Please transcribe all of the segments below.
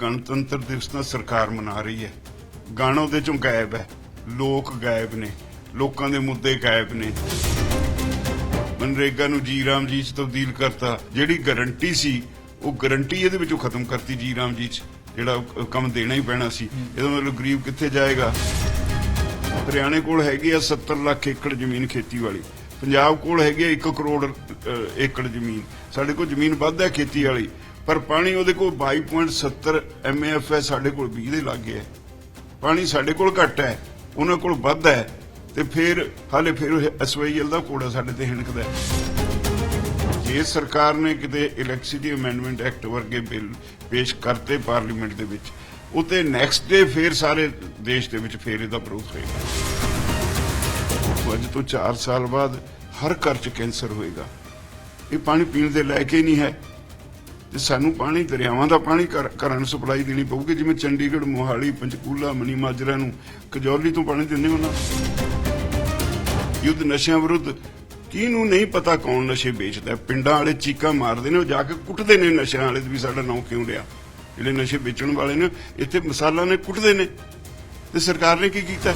ਗਣਤੰਤਰ ਦਿਵਸ ਤਾਂ ਸਰਕਾਰ ਮਨਾ ਰਹੀ ਹੈ। ਗਾਣਾ ਉਹਦੇ ਚੋਂ ਗਾਇਬ ਹੈ। ਲੋਕ ਗਾਇਬ ਨੇ। ਲੋਕਾਂ ਦੇ ਮੁੱਦੇ ਗਾਇਬ ਨੇ। ਮਨਰੇਗਾ ਨੂੰ ਜੀ ਰਾਮ ਜੀ ਚ ਤਬਦੀਲ ਕਰਤਾ। ਜਿਹੜੀ ਗਾਰੰਟੀ ਸੀ ਉਹ ਗਾਰੰਟੀ ਇਹਦੇ ਵਿੱਚੋਂ ਖਤਮ ਕਰਤੀ ਜੀ ਰਾਮ ਜੀ ਚ ਜਿਹੜਾ ਕੰਮ ਦੇਣਾ ਹੀ ਪੈਣਾ ਸੀ। ਇਹਦਾ ਮਤਲਬ ਗਰੀਬ ਕਿੱਥੇ ਜਾਏਗਾ? ਹਰਿਆਣੇ ਕੋਲ ਹੈਗੀ ਆ 70 ਲੱਖ ਏਕੜ ਜ਼ਮੀਨ ਖੇਤੀ ਵਾਲੀ ਪੰਜਾਬ ਕੋਲ ਹੈਗੀ ਆ 1 ਕਰੋੜ ਏਕੜ ਜ਼ਮੀਨ। ਸਾਡੇ ਕੋਲ ਜ਼ਮੀਨ ਵੱਧ ਹੈ ਖੇਤੀ ਵਾਲੀ ਪਰ ਪਾਣੀ ਉਹਦੇ ਕੋਲ 22.70 ਐਮਏਐਫ ਹੈ ਸਾਡੇ ਕੋਲ 20 ਦੇ ਲਾਗੇ ਹੈ। ਪਾਣੀ ਸਾਡੇ ਕੋਲ ਘੱਟ ਹੈ, ਉਹਨਾਂ ਕੋਲ ਵੱਧ ਹੈ ਤੇ ਫਿਰ ਹਾਲੇ ਫਿਰ ਐਸਵਾਈਐਲ ਦਾ ਕੋੜਾ ਸਾਡੇ ਤੇ ਹਿਣਕਦਾ ਜੇ ਸਰਕਾਰ ਨੇ ਕਿਤੇ ਇਲੈਕਟ੍ਰਿਸਿਟੀ ਅਮੈਂਡਮੈਂਟ ਐਕਟ ਵਰਗੇ ਬਿੱਲ ਪੇਸ਼ ਕਰਤੇ ਪਾਰਲੀਮੈਂਟ ਦੇ ਵਿੱਚ ਉਤੇ ਨੈਕਸਟ ਡੇ ਫਿਰ ਸਾਰੇ ਦੇਸ਼ ਦੇ ਵਿੱਚ ਫਿਰ ਇਹਦਾ ਵਿਰੋਧ ਹੋਏਗਾ। ਅੱਜ ਤੋਂ 4 ਸਾਲ ਬਾਅਦ ਹਰ ਘਰ 'ਚ ਕੈਂਸਰ ਹੋਏਗਾ। ਇਹ ਪਾਣੀ ਪੀਣ ਦੇ ਲਾਇਕ ਹੀ ਨਹੀਂ ਹੈ। ਤੇ ਸਾਨੂੰ ਪਾਣੀ, ਦਰਿਆਵਾਂ ਦਾ ਪਾਣੀ ਘਰਾਂ ਨੂੰ ਸਪਲਾਈ ਦੇਣੀ ਪਊਗੀ, ਜਿਵੇਂ ਚੰਡੀਗੜ੍ਹ, ਮੋਹਾਲੀ, ਪੰਚਕੂਲਾ ਮਨੀ ਮਾਜਰਾ ਨੂੰ ਕਜੌਲੀ ਤੋਂ ਪਾਣੀ ਦਿੰਦੇ ਉਹਨਾਂ ਯੁੱਧ ਨਸ਼ਿਆਂ ਵਿਰੁੱਧ ਕਿਹਨੂੰ ਨਹੀਂ ਪਤਾ ਕੌਣ ਨਸ਼ੇ ਵੇਚਦਾ? ਪਿੰਡਾਂ ਵਾਲੇ ਚੀਕਾਂ ਮਾਰਦੇ ਨੇ, ਉਹ ਜਾ ਕੇ ਕੁੱਟਦੇ ਨੇ ਨਸ਼ਿਆਂ ਵਾਲੇ ਵੀ ਸਾਡਾ ਨਾਂ ਕਿਉਂ ਲਿਆ? ਜਿਹੜੇ ਨਸ਼ੇ ਵੇਚਣ ਵਾਲੇ ਨੇ, ਇੱਥੇ ਮਸਾਲਾ ਨੇ ਕੁੱਟਦੇ ਨੇ। ਤੇ ਸਰਕਾਰ ਨੇ ਕੀ ਕੀਤਾ?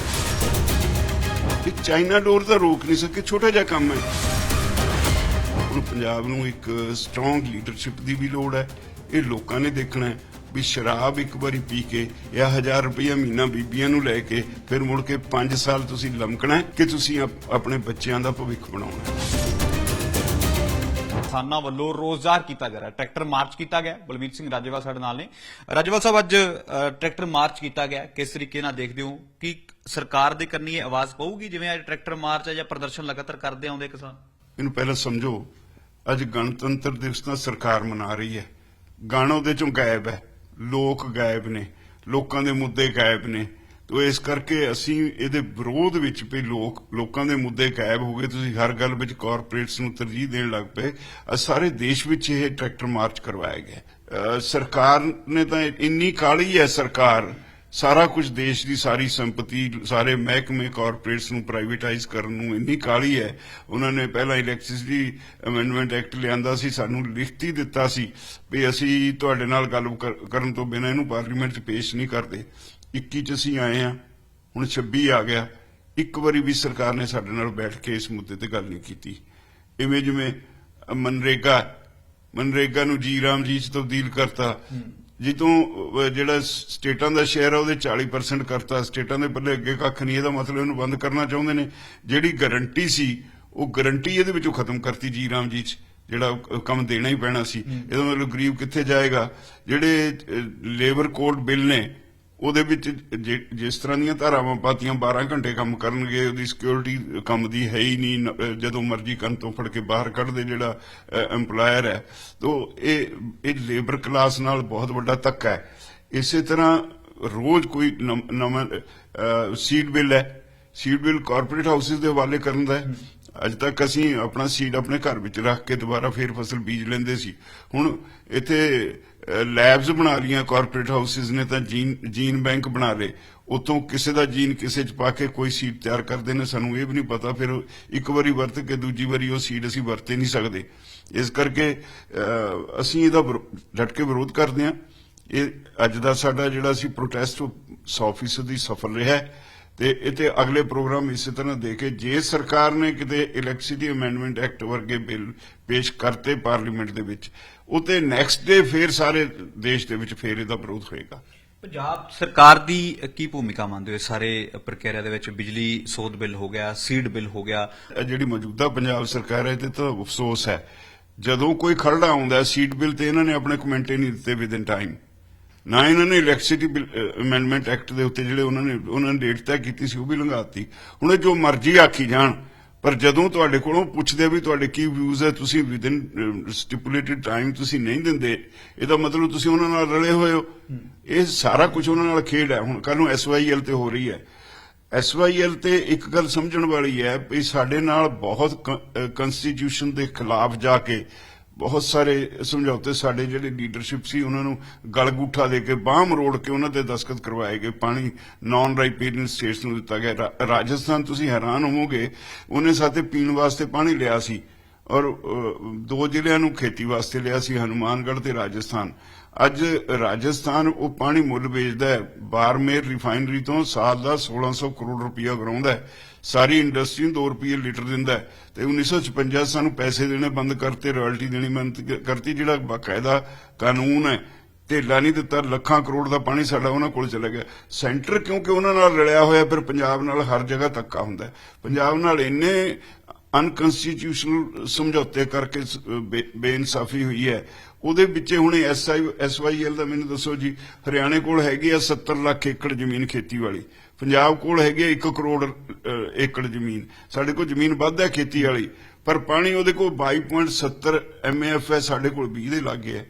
ਇਹ ਚਾਈਨਾ ਡੋਰ ਤਾਂ ਰੋਕ ਨਹੀਂ ਸਕੇ, ਛੋਟਾ ਜਿਹਾ ਕੰਮ ਹੈ। ਪੰਜਾਬ ਨੂੰ ਇੱਕ ਸਟਰੋਂਗ ਲੀਡਰਸ਼ਿਪ ਦੀ ਵੀ ਲੋੜ ਹੈ। ਇਹ ਲੋਕਾਂ ਨੇ ਦੇਖਣਾ ਹੈ ਵੀ ਸ਼ਰਾਬ ਇੱਕ ਵਾਰੀ ਪੀ ਕੇ ਜਾਂ 1000 ਰੁਪਇਆ ਮਹੀਨਾ ਬੀਬੀਆਂ ਨੂੰ ਲੈ ਕੇ ਫਿਰ ਮੁੜ ਕੇ 5 ਸਾਲ ਤੁਸੀਂ ਲਮਕਣਾ ਕਿ ਤੁਸੀਂ ਆਪ- ਆਪਣੇ ਬੱਚਿਆਂ ਦਾ ਭਵਿੱਖ ਬਣਾਉਣਾ ਹੈ। ਕਿਸਾਨਾਂ ਵੱਲੋਂ ਰੋਜ਼ਗਾਰ ਕੀਤਾ ਜਾ ਰਿਹਾ ਟਰੈਕਟਰ ਮਾਰਚ ਕੀਤਾ ਗਿਆ ਬਲਵੀਰ ਸਿੰਘ ਰਾਜੇਵਾਲ ਸਾਡੇ ਨਾਲ ਨੇ। ਰਾਜੇਵਾਲ ਸਾਹਿਬ ਅੱਜ ਟਰੈਕਟਰ ਮਾਰਚ ਕੀਤਾ ਗਿਆ ਕਿਸ ਤਰੀਕੇ ਨਾਲ ਦੇਖਦੇ ਹੋ ਕਿ ਸਰਕਾਰ ਦੇ ਕੰਨੀ ਇਹ ਆਵਾਜ਼ ਪਊਗੀ? ਜਿਵੇਂ ਅੱਜ ਟਰੈਕਟਰ ਮਾਰਚ ਹੈ ਜਾਂ ਪ੍ਰਦਰਸ਼ਨ ਲਗਾਤਾਰ ਕਰਦੇ ਆਉਂਦੇ ਕਿਸਾਨ ਇਹਨੂੰ ਪਹਿਲਾਂ ਸਮਝੋ ਅੱਜ ਗਣਤੰਤਰ ਦਿਵਸ ਤਾਂ ਸਰਕਾਰ ਮਨਾ ਰਹੀ ਹੈ। ਗਣ ਉਹਦੇ ਚੋਂ ਗਾਇਬ ਹੈ। ਲੋਕ ਗਾਇਬ ਨੇ। ਲੋਕਾਂ ਦੇ ਮੁੱਦੇ ਗਾਇਬ ਨੇ। ਤੋ ਇਸ ਕਰਕੇ ਅਸੀਂ ਇਹਦੇ ਵਿਰੋਧ ਵਿੱਚ ਵੀ ਲੋਕ, ਲੋਕਾਂ ਦੇ ਮੁੱਦੇ ਗਾਇਬ ਹੋ ਗਏ। ਤੁਸੀਂ ਹਰ ਗੱਲ ਵਿੱਚ ਕਾਰਪੋਰੇਟਸ ਨੂੰ ਤਰਜੀਹ ਦੇਣ ਲੱਗ ਪਏ। ਅੱਜ ਸਾਰੇ ਦੇਸ਼ ਵਿੱਚ ਇਹ ਟਰੈਕਟਰ ਮਾਰਚ ਕਰਵਾਇਆ ਗਿਆ। ਸਰਕਾਰ ਨੇ ਤਾਂ ਇੰਨੀ ਕਾਲੀ ਹੈ ਸਰਕਾਰ। ਸਾਰਾ ਕੁਝ ਦੇਸ਼ ਦੀ ਸਾਰੀ ਸੰਪਤੀ, ਸਾਰੇ ਮਹਿਕਮੇ ਕਾਰਪੋਰੇਟਸ ਨੂੰ ਪ੍ਰਾਈਵੇਟਾਈਜ਼ ਕਰਨ ਨੂੰ ਇੰਨੀ ਕਾਲੀ ਹੈ। ਉਹਨਾਂ ਨੇ ਪਹਿਲਾਂ ਇਲੈਕਟ੍ਰਿਸਿਟੀ ਅਮੈਂਡਮੈਂਟ ਐਕਟ ਲਿਆਂਦਾ ਸੀ, ਸਾਨੂੰ ਲਿਖਤੀ ਦਿੱਤਾ ਸੀ ਵੀ ਅਸੀਂ ਤੁਹਾਡੇ ਨਾਲ ਗੱਲ ਕਰਨ ਤੋਂ ਬਿਨਾਂ ਇਹਨੂੰ ਪਾਰਲੀਮੈਂਟ 'ਚ ਪੇਸ਼ ਨਹੀਂ ਕਰਦੇ। 21 'ਚ ਅਸੀਂ ਆਏ ਆ ਹੁਣ 26 ਆ ਗਿਆ। ਇੱਕ ਵਾਰੀ ਵੀ ਸਰਕਾਰ ਨੇ ਸਾਡੇ ਨਾਲ ਬੈਠ ਕੇ ਇਸ ਮੁੱਦੇ ਤੇ ਗੱਲ ਨਹੀਂ ਕੀਤੀ। ਇਵੇਂ ਜਿਵੇਂ ਮਨਰੇਗਾ ਮਨਰੇਗਾ ਨੂੰ ਜੀ ਰਾਮ ਜੀ ਚ ਤਬਦੀਲ ਕਰਤਾ। ਜਿੱਤੋਂ ਜਿਹੜਾ ਸਟੇਟਾਂ ਦਾ ਸ਼ੇਅਰ ਆ ਉਹਦੇ 40% ਕਰਤਾ। ਸਟੇਟਾਂ ਦੇ ਪੱਲੇ ਅੱਗੇ ਕੱਖ ਨਹੀਂ ਇਹਦਾ ਮਤਲਬ ਇਹਨੂੰ ਬੰਦ ਕਰਨਾ ਚਾਹੁੰਦੇ ਨੇ। ਜਿਹੜੀ ਗਾਰੰਟੀ ਸੀ ਉਹ ਗਾਰੰਟੀ ਇਹਦੇ ਵਿੱਚੋਂ ਖਤਮ ਕਰਤੀ ਜੀ ਰਾਮ ਜੀ ਚ ਜਿਹੜਾ ਕੰਮ ਦੇਣਾ ਹੀ ਪੈਣਾ ਸੀ। ਇਹਦਾ ਮਤਲਬ ਗਰੀਬ ਕਿੱਥੇ ਜਾਏਗਾ? ਜਿਹੜੇ ਲੇਬਰ ਕੋਡ ਬਿੱਲ ਨੇ ਉਹਦੇ ਵਿੱਚ ਜੇ- ਜਿਸ ਤਰ੍ਹਾਂ ਦੀਆਂ ਧਾਰਾਵਾਂ ਪਾਤੀਆਂ 12 ਘੰਟੇ ਕੰਮ ਕਰਨਗੇ, ਉਹਦੀ ਸਿਕਿਉਰਿਟੀ ਕੰਮ ਦੀ ਹੈ ਹੀ ਨਹੀਂ ਜਦੋਂ ਮਰਜ਼ੀ ਕੰਨ ਤੋਂ ਫੜ ਕੇ ਬਾਹਰ ਕੱਢਦੇ ਜਿਹੜਾ EMPLOYER ਹੈ। ਤੋ ਇਹ ਇਹ ਲੇਬਰ ਕਲਾਸ ਨਾਲ ਬਹੁਤ ਵੱਡਾ ਧੱਕਾ ਹੈ। ਇਸੇ ਤਰ੍ਹਾਂ ਰੋਜ਼ ਕੋਈ ਨਵਾਂ ਸੀਡ ਬਿੱਲ ਹੈ। ਸੀਡ ਬਿੱਲ ਕਾਰਪੋਰੇਟ ਹਾਊਸਿਸ ਦੇ ਹਵਾਲੇ ਕਰਨ ਦਾ ਹੈ। ਅੱਜ ਤੱਕ ਅਸੀਂ ਆਪਣਾ ਸੀਡ ਆਪਣੇ ਘਰ ਵਿੱਚ ਰੱਖ ਕੇ ਦੁਬਾਰਾ ਫੇਰ ਫਸਲ ਬੀਜ ਲੈਂਦੇ ਸੀ। ਹੁਣ ਇੱਥੇ ਲੈਬਸ ਬਣਾ ਲੀਆਂ ਕਾਰਪੋਰੇਟ ਹਾਊਸਿਸ ਨੇ ਤਾਂ ਜੀਨ ਜੀਨ ਬੈਂਕ ਬਣਾ ਲਏ। ਉਤੋਂ ਕਿਸੇ ਦਾ ਜੀਨ ਕਿਸੇ ਚ ਪਾ ਕੇ ਕੋਈ ਸੀਡ ਤਿਆਰ ਕਰਦੇ ਨੇ, ਸਾਨੂੰ ਇਹ ਵੀ ਨਹੀਂ ਪਤਾ। ਫਿਰ ਇੱਕ ਵਾਰੀ ਵਰਤ ਕੇ ਦੂਜੀ ਵਾਰੀ ਉਹ ਸੀਡ ਅਸੀਂ ਵਰਤੇ ਨਹੀਂ ਸਕਦੇ। ਇਸ ਕਰਕੇ ਅਸੀਂ ਇਹਦਾ ਵਿਰੋ- ਡਟ ਕੇ ਵਿਰੋਧ ਕਰਦੇ ਹਾਂ। ਇਹ ਅੱਜ ਦਾ ਸਾਡਾ ਜਿਹੜਾ ਸੀ ਪ੍ਰੋਟੈਸਟ 100% ਦੀ ਸਫਲ ਰਿਹਾ ਹੈ। ਤੇ ਇਤੇ ਅਗਲੇ ਪ੍ਰੋਗਰਾਮ ਇਸੇ ਤਰ੍ਹਾਂ ਦੇ ਕੇ ਜੇ ਸਰਕਾਰ ਨੇ ਕਿਤੇ ਇਲੈਕਟ੍ਰਿਸਿਟੀ ਅਮੈਂਡਮੈਂਟ ਐਕਟ ਵਰਗੇ ਬਿੱਲ ਪੇਸ਼ ਕਰਤੇ ਪਾਰਲੀਮੈਂਟ ਦੇ ਵਿੱਚ ਉਤੇ ਨੈਕਸਟ ਡੇ ਫੇਰ ਸਾਰੇ ਦੇਸ਼ ਦੇ ਵਿੱਚ ਫੇਰ ਇਹਦਾ ਵਿਰੋਧ ਹੋਏਗਾ। ਪੰਜਾਬ ਸਰਕਾਰ ਦੀ ਕੀ ਭੂਮਿਕਾ ਮੰਨਦੇ ਹੋ? ਸਾਰੇ ਪ੍ਰਕਿਰਿਆ ਦੇ ਵਿੱਚ ਬਿਜਲੀ ਸੋਧ ਬਿੱਲ ਹੋ ਗਿਆ ਸੀਡ ਬਿੱਲ ਹੋ ਗਿਆ। ਜਿਹੜੀ ਮੌਜੂਦਾ ਪੰਜਾਬ ਸਰਕਾਰ ਹੈ ਤੇ ਤਾਂ ਅਫਸੋਸ ਹੈ। ਜਦੋਂ ਕੋਈ ਖਰੜਾ ਆਉਂਦਾ ਸੀਟ ਬਿੱਲ ਤੇ ਇਹਨਾਂ ਨੇ ਆਪਣੇ ਕਮੈਂਟ ਹੀ ਨਹੀਂ ਦਿੱਤੇ ਵਿਦਨ ਟਾਈਮ ਨਾ ਇਹਨਾਂ ਨੇ ਇਲੈਕਟ੍ਰਿਸਿਟੀ ਅਮੈਂਡਮੈਂਟ ਐਕਟ ਦੇ ਉੱਤੇ ਜਿਹੜੇ ਉਹਨਾਂ ਨੇ ਉਹਨਾਂ ਨੇ ਡੇਟ ਤੈਅ ਕੀਤੀ ਸੀ ਉਹ ਵੀ ਲੰਘਾਤੀ ਹੁਣ ਇਹ ਜੋ ਮਰਜ਼ੀ ਆਖੀ ਜਾਣ ਪਰ ਜਦੋਂ ਤੁਹਾਡੇ ਕੋਲੋਂ ਪੁੱਛਦੇ ਵੀ ਤੁਹਾਡੇ ਕੀ ਵਿਊਜ਼ ਹੈ, ਤੁਸੀਂ ਵਿਦਨ ਸਟਿਪੂਲੇਟਡ ਟਾਈਮ ਤੁਸੀਂ ਨਹੀਂ ਦਿੰਦੇ, ਇਹਦਾ ਮਤਲਬ ਤੁਸੀਂ ਉਹਨਾਂ ਨਾਲ ਰਲੇ ਹੋਏ ਹੋ। ਇਹ ਸਾਰਾ ਕੁਝ ਉਹਨਾਂ ਨਾਲ ਖੇਡ ਹੈ। ਹੁਣ ਕੱਲ ਨੂੰ ਐਸਵਾਈਐਲ ਤੇ ਹੋ ਰਹੀ ਹੈ। ਐਸਵਾਈਐਲ ਤੇ ਇੱਕ ਗੱਲ ਸਮਝਣ ਵਾਲੀ ਹੈ ਵੀ ਸਾਡੇ ਨਾਲ ਬਹੁਤ ਕਨਸਟੀਟਿਊਸ਼ਨ ਦੇ ਖਿਲਾਫ ਜਾ ਕੇ ਬਹੁਤ ਸਾਰੇ ਸਮਝੌਤੇ ਸਾਡੇ ਜਿਹੜੇ ਲੀਡਰਸ਼ਿਪ ਸੀ, ਉਹਨਾਂ ਨੂੰ ਗਲਗੂਠਾ ਦੇ ਕੇ ਬਾਹ ਮਰੋੜ ਕੇ ਉਹਨਾਂ ਤੇ ਦਸਖਤ ਕਰਵਾਏ ਗਏ। ਪਾਣੀ ਨਾਨ ਰਾਈਪੇਰੀਅਨ ਸਟੇਟਸ ਨੂੰ ਦਿੱਤਾ ਗਿਆ। ਰਾਜਸਥਾਨ ਤੁਸੀਂ ਹੈਰਾਨ ਹੋਵੋਗੇ, ਉਹਨੇ ਸਾਥੇ ਪੀਣ ਵਾਸਤੇ ਪਾਣੀ ਲਿਆ ਸੀ ਔਰ ਦੋ ਜ਼ਿਲ੍ਹਿਆਂ ਨੂੰ ਖੇਤੀ ਵਾਸਤੇ ਲਿਆ ਸੀ, ਹਨੂਮਾਨਗੜ੍ਹ ਤੇ ਰਾਜਸਥਾਨ। ਅੱਜ ਰਾਜਸਥਾਨ ਉਹ ਪਾਣੀ ਮੁੱਲ ਵੇਚਦਾ ਹੈ। ਬਾਰਮੇਰ ਰਿਫਾਈਨਰੀ ਤੋਂ ਸਾਲ ਦਾ 1600 ਕਰੋੜ ਰੁਪਇਆ ਕਰਾਉਂਦਾ ਹੈ। ਸਾਰੀ ਇੰਡਸਟਰੀ ਨੂੰ 2 ਰੁਪਏ ਲੀਟਰ ਦਿੰਦਾ ਹੈ ਤੇ 1956 ਸਾਨੂੰ ਪੈਸੇ ਦੇਣੇ ਬੰਦ ਕਰਤੇ ਰਾਇਲਟੀ ਦੇਣੀ ਬੰਦ ਕਰਤੀ, ਜਿਹੜਾ ਬਾਕਾਇਦਾ ਕਾਨੂੰਨ ਹੈ। ਢੇਲਾ ਨਹੀਂ ਦਿੱਤਾ, ਲੱਖਾਂ ਕਰੋੜ ਦਾ ਪਾਣੀ ਸਾਡਾ ਉਹਨਾਂ ਕੋਲ ਚਲਾ ਗਿਆ। ਸੈਂਟਰ ਕਿਉਂਕਿ ਉਹਨਾਂ ਨਾਲ ਰਲਿਆ ਹੋਇਆ, ਫਿਰ ਪੰਜਾਬ ਨਾਲ ਹਰ ਜਗ੍ਹਾ ਧੱਕਾ ਹੁੰਦਾ ਪੰਜਾਬ ਨਾਲ ਇੰਨੇ ਅਨਕਨਸਟੀਟਿਊਸ਼ਨਲ ਸਮਝੌਤੇ ਕਰਕੇ ਬੇਇਨਸਾਫੀ ਹੋਈ ਹੈ। ਉਹਦੇ ਵਿੱਚ ਹੁਣੇ ਐਸਆਈ ਐਸਵਾਈਐਲ ਦਾ ਮੈਨੂੰ ਦੱਸੋ ਜੀ, ਹਰਿਆਣੇ ਕੋਲ ਹੈਗੀ ਆ 70 ਲੱਖ ਏਕੜ ਜ਼ਮੀਨ ਖੇਤੀ ਵਾਲੀ ਪੰਜਾਬ ਕੋਲ ਹੈਗੀ ਆ 1 ਕਰੋੜ ਏਕੜ ਜ਼ਮੀਨ। ਸਾਡੇ ਕੋਲ ਜ਼ਮੀਨ ਵੱਧ ਹੈ ਖੇਤੀ ਵਾਲੀ ਪਰ ਪਾਣੀ ਉਹਦੇ ਕੋਲ 22.70 ਐਮਏਐਫ ਹੈ, ਸਾਡੇ ਕੋਲ 20 ਦੇ ਲਾਗੇ ਹੈ।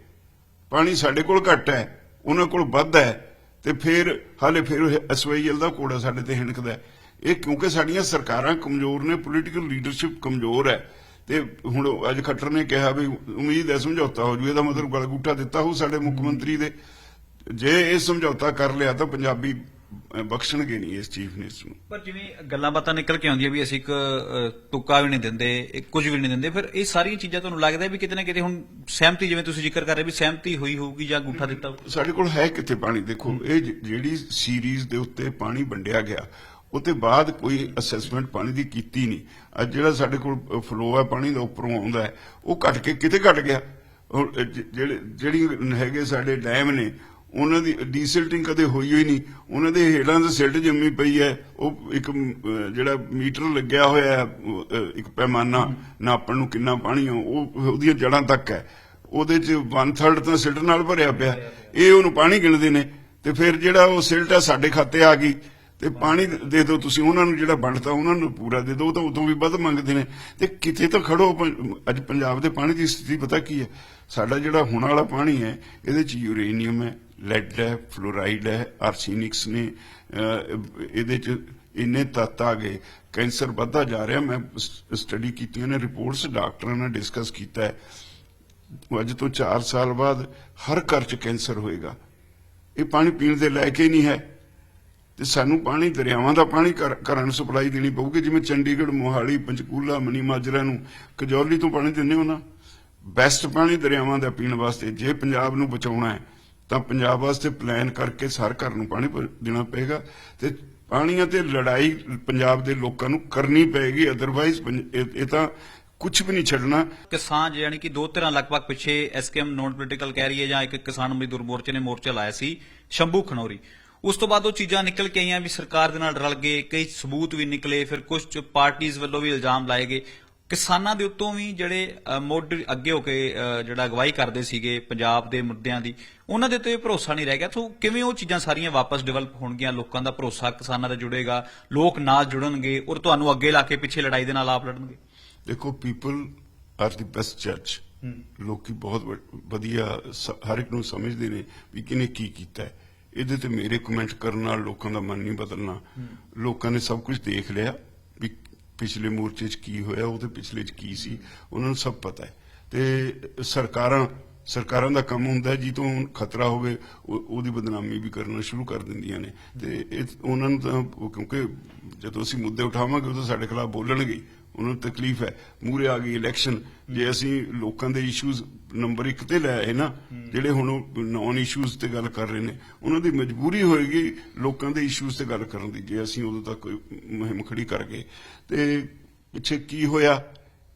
ਪਾਣੀ ਸਾਡੇ ਕੋਲ ਘੱਟ ਹੈ, ਉਹਨਾਂ ਕੋਲ ਵੱਧ ਹੈ, ਤੇ ਫਿਰ ਹਾਲੇ ਫਿਰ ਐਸਵਾਈਐਲ ਦਾ ਕੋੜਾ ਸਾਡੇ ਤੇ ਹਿਣਕਦਾ ਹੈ। ਇਹ ਕਿਉਂਕਿ ਸਾਡੀਆਂ ਸਰਕਾਰਾਂ ਕਮਜ਼ੋਰ ਨੇ ਪੋਲੀਟੀਕਲ ਲੀਡਰਸ਼ਿਪ ਕਮਜ਼ੋਰ ਹੈ। ਤੇ ਹੁਣ ਅੱਜ ਖੱਟਰ ਨੇ ਕਿਹਾ ਵੀ ਉਮੀਦ ਹੈ ਸਮਝੌਤਾ ਹੋ ਜੂ ਇਹਦਾ ਮਤਲਬ ਗਲਗੂਟਾ ਦਿੱਤਾ ਹੋ ਸਾਡੇ ਮੁੱਖ ਮੰਤਰੀ ਦੇ। ਜੇ ਇਹ ਸਮਝੌਤਾ ਕਰ ਲਿਆ ਤਾਂ ਪੰਜਾਬੀ ਬਖਸ਼ਣਗੇ ਨਹੀਂ ਇਸ ਚੀਫ ਮਿਨਿਸਟਰ ਨੂੰ। ਪਰ ਜਿਵੇਂ ਗੱਲਾਂ ਬਾਤਾਂ ਨਿਕਲ ਕੇ ਆਉਂਦੀਆਂ ਵੀ ਅਸੀਂ ਇੱਕ ਤੁੱਕਾ ਵੀ ਨਹੀਂ ਦਿੰਦੇ ਕੁਝ ਵੀ ਨਹੀਂ ਦਿੰਦੇ ਫਿਰ ਇਹ ਸਾਰੀਆਂ ਚੀਜ਼ਾਂ ਤੁਹਾਨੂੰ ਲੱਗਦਾ ਵੀ ਕਿਤੇ ਨਾ ਕਿਤੇ ਹੁਣ ਸਹਿਮਤੀ ਜਿਵੇਂ ਤੁਸੀਂ ਜ਼ਿਕਰ ਕਰ ਰਹੇ ਵੀ ਸਹਿਮਤੀ ਹੋਈ ਹੋਊਗੀ ਜਾਂ ਅੰਗੂਠਾ ਦਿੱਤਾ ਸਾਡੇ ਕੋਲ ਹੈ ਕਿੱਥੇ ਪਾਣੀ? ਦੇਖੋ ਇਹ ਜਿਹੜੀ ਸੀਰੀਜ਼ ਦੇ ਉੱਤੇ ਪਾਣੀ ਵੰਡਿਆ ਗਿਆ ਉਹਤੇ ਬਾਅਦ ਕੋਈ ਅਸੈਸਮੈਂਟ ਪਾਣੀ ਦੀ ਕੀਤੀ ਨਹੀਂ। ਅੱਜ ਜਿਹੜਾ ਸਾਡੇ ਕੋਲ ਫਲੋ ਹੈ, ਪਾਣੀ ਦਾ ਉੱਪਰੋਂ ਆਉਂਦਾ ਹੈ, ਉਹ ਘਟ ਕੇ ਕਿਤੇ ਘਟ ਗਿਆ। ਜਿਹੜੇ, ਜਿਹੜੀ ਹੈਗੇ ਸਾਡੇ ਡੈਮ ਨੇ, ਉਹਨਾਂ ਦੀ ਡੀਸਿਲਟਿੰਗ ਕਦੇ ਹੋਈ ਹੋਈ ਨਹੀਂ। ਉਹਨਾਂ ਦੇ ਹੇਠਾਂ ਤੇ ਸਿਲਟ ਜੰਮੀ ਪਈ ਹੈ। ਉਹ ਇੱਕ ਜਿਹੜਾ ਮੀਟਰ ਲੱਗਿਆ ਹੋਇਆ ਹੈ ਇੱਕ ਪੈਮਾਨਾ ਨਾਪਣ ਨੂੰ ਕਿੰਨਾ ਪਾਣੀ ਆ, ਉਹ ਉਹਦੀਆਂ ਜੜਾਂ ਤੱਕ ਹੈ। ਉਹਦੇ ਚ 1/3 ਤਾਂ ਸਿਲਟ ਨਾਲ ਭਰਿਆ ਪਿਆ। ਇਹ ਉਹਨੂੰ ਪਾਣੀ ਗਿਣਦੇ ਨੇ। ਤੇ ਫਿਰ ਜਿਹੜਾ ਉਹ ਸਿਲਟ ਆ ਸਾਡੇ ਖਾਤੇ ਆ ਗਈ। ਤੇ ਪਾਣੀ ਦੇ ਦਿਓ ਤੁਸੀਂ, ਉਹਨਾਂ ਨੂੰ ਜਿਹੜਾ ਵੰਡਤਾ ਉਹਨਾਂ ਨੂੰ ਪੂਰਾ ਦੇ ਦਿਓ, ਉਹ ਤਾਂ ਉਦੋਂ ਵੀ ਵੱਧ ਮੰਗਦੇ ਨੇ। ਤੇ ਕਿਤੇ ਤਾਂ ਖੜੋ, ਪੰ- ਅੱਜ ਪੰਜਾਬ ਦੇ ਪਾਣੀ ਦੀ ਸਥਿਤੀ ਪਤਾ ਕੀ ਹੈ? ਸਾਡਾ ਜਿਹੜਾ ਹੁਣ ਵਾਲਾ ਪਾਣੀ ਹੈ, ਇਹਦੇ ਚ ਯੂਰੇਨੀਅਮ ਹੈ ਲੈਡ ਹੈ ਫਲੋਰਾਈਡ ਹੈ ਆਰਸੈਨਿਕਸ ਨੇ ਇਹਦੇ ਚ ਇੰਨੇ ਤੱਤ ਆ ਗਏ, ਕੈਂਸਰ ਵੱਧਦਾ ਜਾ ਰਿਹਾ, ਮੈਂ ਸਟੱਡੀ ਕੀਤੀਆਂ ਨੇ ਰਿਪੋਰਟਸ ਡਾਕਟਰਾਂ ਨਾਲ ਡਿਸਕਸ ਕੀਤਾ ਹੈ। ਅੱਜ ਤੋਂ 4 ਸਾਲ ਬਾਅਦ ਹਰ ਘਰ 'ਚ ਕੈਂਸਰ ਹੋਏਗਾ। ਇਹ ਪਾਣੀ ਪੀਣ ਦੇ ਲਾਇਕ ਹੀ ਨਹੀਂ ਹੈ। ਤੇ ਸਾਨੂੰ ਪਾਣੀ, ਦਰਿਆਵਾਂ ਦਾ ਪਾਣੀ ਘਰਾਂ ਨੂੰ ਸਪਲਾਈ ਦੇਣੀ ਪਊਗੀ, ਜਿਵੇਂ ਚੰਡੀਗੜ੍ਹ, ਮੋਹਾਲੀ, ਪੰਚਕੂਲਾ ਮਨੀ ਮਾਜਰਾ ਨੂੰ ਕਜੌਲੀ ਤੋਂ ਪਾਣੀ ਦਿੰਦੇ ਹੋ ਨਾ? ਬੈਸਟ ਪਾਣੀ ਦਰਿਆਵਾਂ ਦਾ ਪੀਣ ਵਾਸਤੇ, ਜੇ ਪੰਜਾਬ ਨੂੰ ਬਚਾਉਣਾ ਹੈ, ਤਾਂ ਪੰਜਾਬ ਵਾਸਤੇ ਪਲਾਨ ਕਰਕੇ ਹਰ ਘਰ ਨੂੰ ਪਾਣੀ ਦੇਣਾ ਪਏਗਾ ਤੇ ਪਾਣੀਆਂ ਤੇ ਲੜਾਈ ਪੰਜਾਬ ਦੇ ਲੋਕਾਂ ਨੂੰ ਕਰਨੀ ਪਏਗੀ ਅਦਰਵਾਈਜ਼ ਇਹ ਤਾਂ ਕੁਝ ਵੀ ਨਹੀਂ ਛੱਡਣਾ। ਕਿਸਾਨ ਯਾਨੀ ਕਿ ਦੋ ਤਰ੍ਹਾਂ ਲਗਭਗ ਪਿੱਛੇ ਐਸਕੇਐਮ ਨੋਨ ਪੋਲੀਟੀਕਲ ਕਹਿ ਰਹੀ ਹੈ ਜਾਂ ਇੱਕ ਕਿਸਾਨ ਮਜ਼ਦੂਰ ਮੋਰਚੇ ਨੇ ਮੋਰਚਾ ਲਾਇਆ ਸੀ, ਸ਼ੰਭੂ ਖਨੌਰੀ। ਉਸ ਤੋਂ ਬਾਅਦ ਉਹ ਚੀਜ਼ਾਂ ਨਿਕਲ ਕੇ ਆਈਆਂ ਵੀ ਸਰਕਾਰ ਦੇ ਨਾਲ ਰਲ ਗਏ ਕਈ ਸਬੂਤ ਵੀ ਨਿਕਲੇ ਫਿਰ ਕੁਝ ਪਾਰਟੀਆਂ ਵੱਲੋਂ ਵੀ ਇਲਜ਼ਾਮ ਲਾਏ ਗਏ। ਕਿਸਾਨਾਂ ਦੇ ਉੱਤੋਂ ਵੀ ਜਿਹੜੇ ਮੋਢ ਅੱਗੇ ਹੋ ਕੇ ਜਿਹੜਾ ਅਗਵਾਈ ਕਰਦੇ ਸੀਗੇ ਪੰਜਾਬ ਦੇ ਮੁੱਦਿਆਂ ਦੀ ਉਹਨਾਂ ਦੇ ਉੱਤੇ ਭਰੋਸਾ ਨਹੀਂ ਰਹਿ ਗਿਆ। ਸੋ ਕਿਵੇਂ ਉਹ ਚੀਜ਼ਾਂ ਸਾਰੀਆਂ ਵਾਪਸ ਡਿਵੈਲਪ ਹੋਣਗੀਆਂ? ਲੋਕਾਂ ਦਾ ਭਰੋਸਾ ਕਿਸਾਨਾਂ ਦਾ ਜੁੜੇਗਾ ਲੋਕ ਨਾਲ ਜੁੜਨਗੇ ਔਰ ਤੁਹਾਨੂੰ ਅੱਗੇ ਲਾ ਕੇ ਪਿੱਛੇ ਲੜਾਈ ਦੇ ਨਾਲ ਆਪ ਲੜਨਗੇ? ਦੇਖੋ ਪੀਪਲ ਆਰ ਦੀ ਬੈਸਟ ਜੱਜ ਲੋਕੀ ਬਹੁਤ ਵਧੀਆ ਹਰ ਇੱਕ ਨੂੰ ਸਮਝਦੇ ਨੇ ਵੀ ਕਿਨੇ ਕੀ ਕੀਤਾ ਹੈ। ਇਹਦੇ ਤੇ ਮੇਰੇ ਕਮੈਂਟ ਕਰਨ ਨਾਲ ਲੋਕਾਂ ਦਾ ਮਨ ਨਹੀਂ ਬਦਲਣਾ। ਲੋਕਾਂ ਨੇ ਸਭ ਕੁਝ ਦੇਖ ਲਿਆ ਵੀ ਪਿਛਲੇ ਮੋਰਚੇ 'ਚ ਕੀ ਹੋਇਆ ਉਹਦੇ ਪਿਛਲੇ 'ਚ ਕੀ ਸੀ ਉਹਨਾਂ ਨੂੰ ਸਭ ਪਤਾ ਹੈ। ਤੇ ਸਰਕਾਰਾਂ ਸਰਕਾਰਾਂ ਦਾ ਕੰਮ ਹੁੰਦਾ ਹੈ, ਜੀ ਤੋਂ ਖਤਰਾ ਹੋਵੇ ਉਹਦੀ ਬਦਨਾਮੀ ਵੀ ਕਰਨਾ ਸ਼ੁਰੂ ਕਰ ਦਿੰਦੀਆਂ ਨੇ। ਤੇ ਇਹ, ਉਹਨਾਂ ਨੂੰ ਤਾਂ ਕਿਉਂਕਿ ਜਦੋਂ ਅਸੀਂ ਮੁੱਦੇ ਉਠਾਵਾਂਗੇ ਉਦੋਂ ਸਾਡੇ ਖਿਲਾਫ ਬੋਲਣਗੇ। ਉਹਨਾਂ ਨੂੰ ਤਕਲੀਫ ਹੈ। ਮੂਰੇ ਆ ਗਈ ਇਲੈਕਸ਼ਨ ਜੇ ਅਸੀਂ ਲੋਕਾਂ ਦੇ ਇਸ਼ੂਜ਼ ਨੰਬਰ 1 ਤੇ ਲੈ ਆਏ ਨਾ, ਜਿਹੜੇ ਹੁਣ ਨੌਨ ਇਸ਼ੂਜ਼ ਤੇ ਗੱਲ ਕਰ ਰਹੇ ਨੇ, ਉਹਨਾਂ ਦੀ ਮਜਬੂਰੀ ਹੋਏਗੀ ਲੋਕਾਂ ਦੇ ਇਸ਼ੂਜ਼ ਤੇ ਗੱਲ ਕਰਨ ਦੀ, ਜੇ ਅਸੀਂ ਉਦੋਂ ਤੱਕ ਕੋਈ ਮੁਹਿੰਮ ਖੜੀ ਕਰ ਗਏ। ਤੇ ਪਿੱਛੇ ਕੀ ਹੋਇਆ?